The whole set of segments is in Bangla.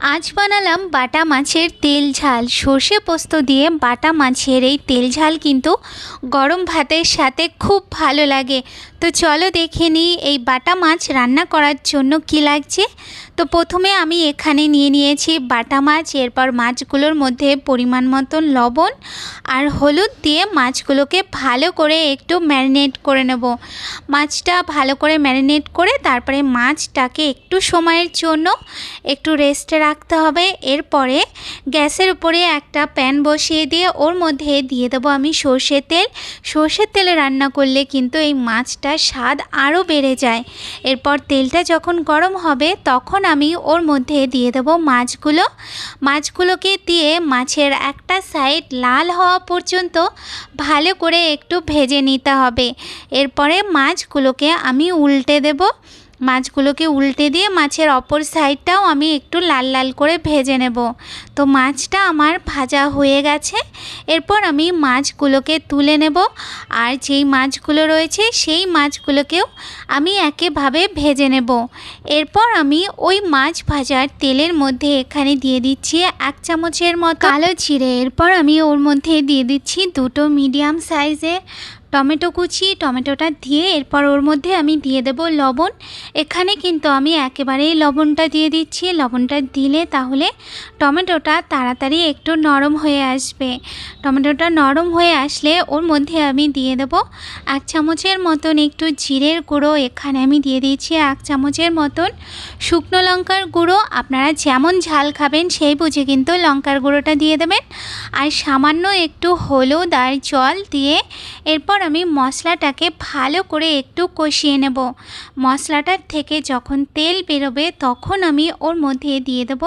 আজ বানালাম বাটা মাছের তেল ঝাল। সর্ষে পোস্ত দিয়ে বাটা মাছের এই তেল ঝাল কিন্তু গরম ভাতের সাথে খুব ভালো লাগে। তো চলো দেখে নিই এই বাটা মাছ রান্না করার জন্য কি লাগছে। তো প্রথমে আমি এখানে নিয়ে নিয়েছি বাটা মাছ, এরপর মাছগুলোর মধ্যে পরিমাণ মতন লবণ আর হলুদ দিয়ে মাছগুলোকে ভালো করে একটু ম্যারিনেট করে নেব। মাছটা ভালো করে ম্যারিনেট করে তারপরে মাছটাকে একটু সময়ের জন্য একটু রেস্টে রাখতে হবে। এরপরে গ্যাসের উপরে একটা প্যান বসিয়ে দিয়ে ওর মধ্যে দিয়ে দেবো আমি সর্ষের তেল। সর্ষের তেলে রান্না করলে কিন্তু এই মাছটার স্বাদ আরও বেড়ে যায়। এরপর তেলটা যখন গরম হবে তখন আমি ওর মধ্যে দিয়ে দেব মাছগুলো। মাছগুলোকে দিয়ে মাছের একটা সাইড লাল হওয়া পর্যন্ত ভালো করে একটু ভেজে নিতে হবে। এরপরে মাছগুলোকে আমি উল্টে দেবো। মাছগুলোকে উল্টে দিয়ে মাছের অপর সাইডটাও আমি একটু লাল লাল করে ভেজে নেব। তো মাছটা আমার ভাজা হয়ে গেছে। এরপর আমি মাছগুলোকে তুলে নেব। আর যেই মাছগুলো রয়েছে, সেই মাছগুলোকেও আমি একেভাবে ভেজে নেব। এরপর আমি ওই মাছ ভাজার তেলের মধ্যে এখানে দিয়ে দিচ্ছি এক চামচের মতো কালো জিরে। এরপর আমি ওর মধ্যে দিয়ে দিচ্ছি দুটো মিডিয়াম সাইজের টমেটো কুচি, টমেটোটা দিয়ে এরপর ওর মধ্যে আমি দিয়ে দেব লবণ। এখানে কিন্তু আমি একেবারেই লবণটা দিয়ে দিচ্ছি। লবণটা দিলে তাহলে টমেটোটা তাড়াতাড়ি একটু নরম হয়ে আসবে। টমেটোটা নরম হয়ে আসলে ওর মধ্যে আমি দিয়ে দেব এক চামচের মতন একটু জিরের গুঁড়ো। এখানে আমি দিয়ে দিচ্ছি এক চামচের মতন শুকনো লঙ্কার গুঁড়ো। আপনারা যেমন ঝাল খাবেন সেই বুঝে কিন্তু লঙ্কার গুঁড়োটা দিয়ে দেবেন। আর সামান্য একটু হলুদ আর জল দিয়ে এরপর আমি মশলাটাকে ভালো করে একটু কষিয়ে নেব। মশলাটার থেকে যখন তেল বেরোবে তখন আমি ওর মধ্যে দিয়ে দেব।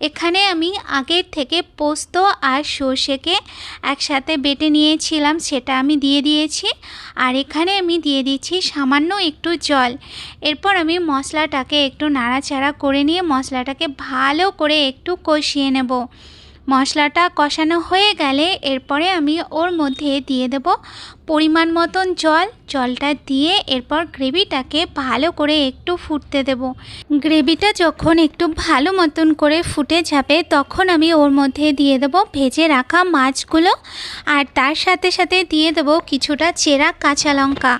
এখানে আমি আগের থেকে পোস্ত আর সর্ষেকে একসাথে বেটে নিয়েছিলাম, সেটা আমি দিয়ে দিয়েছি। আর এখানে আমি দিয়ে দিচ্ছি সামান্য একটু জল। এরপর আমি মশলাটাকে একটু নাড়াচাড়া করে নিয়ে মশলাটাকে ভালো করে একটু কষিয়ে নেব। মশলাটা কষানো হয়ে গেলে এরপরে আমি ওর মধ্যে দিয়ে দেব পরিমাণ মতন জল, জলটা দিয়ে এরপর গ্রেভিটাকে ভালো করে একটু ফুটতে দেব। গ্রেভিটা যখন একটু ভালো মতন করে ফুটে যাবে, তখন আমি ওর মধ্যে দিয়ে দেব ভেজে রাখা মাছগুলো আর তার সাথে সাথে দিয়ে দেব কিছুটা চেরা কাঁচা লঙ্কা।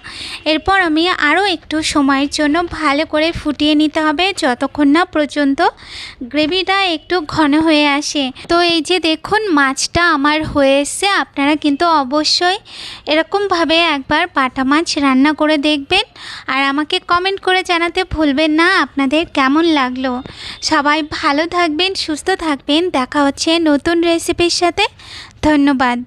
এরপর আমি আরও একটু সময়ের জন্য ভালো করে ফুটিয়ে নিতে হবে যতক্ষণ না পর্যন্ত গ্রেভিটা একটু ঘন হয়ে আসে। তো এই যে দেখুন, মাছটা আমার হয়ে এসছে, আপনারা কিন্তু অবশ্যই এরকমভাবে একবার পাটা মাছ রান্না করে দেখবেন আর আমাকে কমেন্ট করে জানাতে ভুলবেন না, আপনাদের কেমন লাগল। সবাই ভালো থাকবেন, সুস্থ থাকবেন, দেখা হচ্ছে নতুন রেসিপির সাথে। ধন্যবাদ।